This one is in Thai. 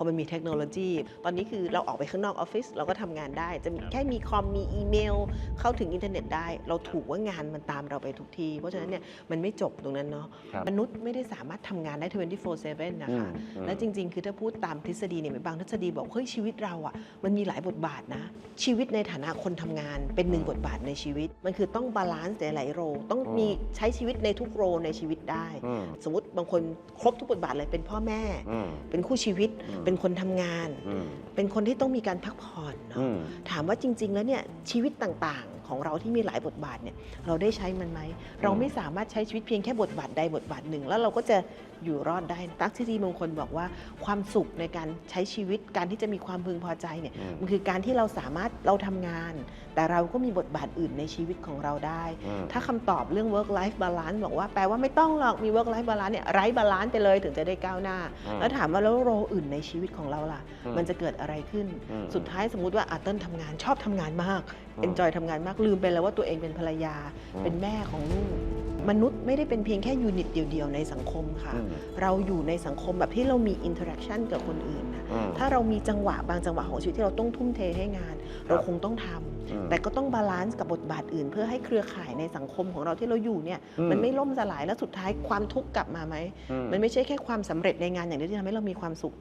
อมันมีเทคโนโลยี ตอนนี้คือเราออกไปข้างนอกออฟฟิศเราก็ทำงานได้ จะมีแค่มีคอมมีอีเมล เข้าถึงอินเทอร์เน็ตได้ เราถูกว่างานมันตามเราไปทุกที่เพราะฉะนั้นเนี่ยมันไม่จบตรงนั้นเนาะครับมนุษย์ไม่ได้สามารถทำงานได้ 24/7 นะคะอืมอืมและจริง ๆ คือถ้าพูดตามทฤษฎีเนี่ยบางทฤษฎีบอกเฮ้ยชีวิตเราอะมันมีหลายบทบาทนะ ชีวิตในฐานะคนทำงานเป็นหนึ่งบทบาทในชีวิต มันคือต้องบาลานซ์หลายๆโรลต้องมีใช้ชีวิตในทุกโรลในชีวิตได้อืมสมมติบางคนครบทุกบทบาทเลยเป็นพ่อแม่อืมเป็นคู่ชีวิตอืมเป็นคนทำงานอืมเป็นคนที่ต้องมีการพักผ่อนเนาะอืมถามว่าจริง ๆ แล้วเนี่ยชีวิตต่างๆ ของเราที่มีหลายบทบาทเนี่ยเราได้ใช้มันไหม เราไม่สามารถใช้ชีวิตเพียงแค่บทบาทใดบทบาทหนึ่ง แล้วเราก็จะอยู่รอดได้ตักทฤษฎีมงคลบอกว่า ความสุขในการใช้ชีวิตการที่จะมีความพึงพอใจเนี่ยอืมมันคือการที่เราสามารถเราทำงาน แต่เราก็มีบทบาทอื่นในชีวิตของเราได้อืมถ้าคำตอบเรื่อง work life balance บอกว่าแปลว่าไม่ต้องหรอกมี work life balance เนี่ยไร้บาลานซ์ไปเลยถึงจะได้ก้าวหน้าอืมแล้วถามว่าแล้วโรลอื่นในชีวิตของเราล่ะอืมมันจะเกิดอะไรขึ้นอืมสุดท้ายสมมุติว่าอาเติ้ลทำงานชอบทำงานมากอืมเอนจอยทำงานมากลืมไปแล้วว่าตัวเองเป็นภรรยาอืมเป็นแม่ของลูก มนุษย์ไม่ได้เป็นเพียงแค่ยูนิตเดียวๆในสังคมค่ะอืมเราอยู่ในสังคมแบบที่เรามีอินเทอร์แอคชั่นกับคนอื่นนะอืมถ้าเรามีจังหวะบางจังหวะของชีวิตที่เราต้องทุ่มเทให้งาน เราคงต้องทำอืมแต่ก็ต้องบาลานซ์กับบทบาทอื่น เพื่อให้เครือข่ายในสังคมของเราที่เราอยู่เนี่ยอืมมันไม่ล่มสลายแล้วสุดท้ายความทุกข์กลับมาไหมอืมันไม่ใช่แค่ความสำเร็จในงานอย่างเดียวที่ทำให้เรามีความสุข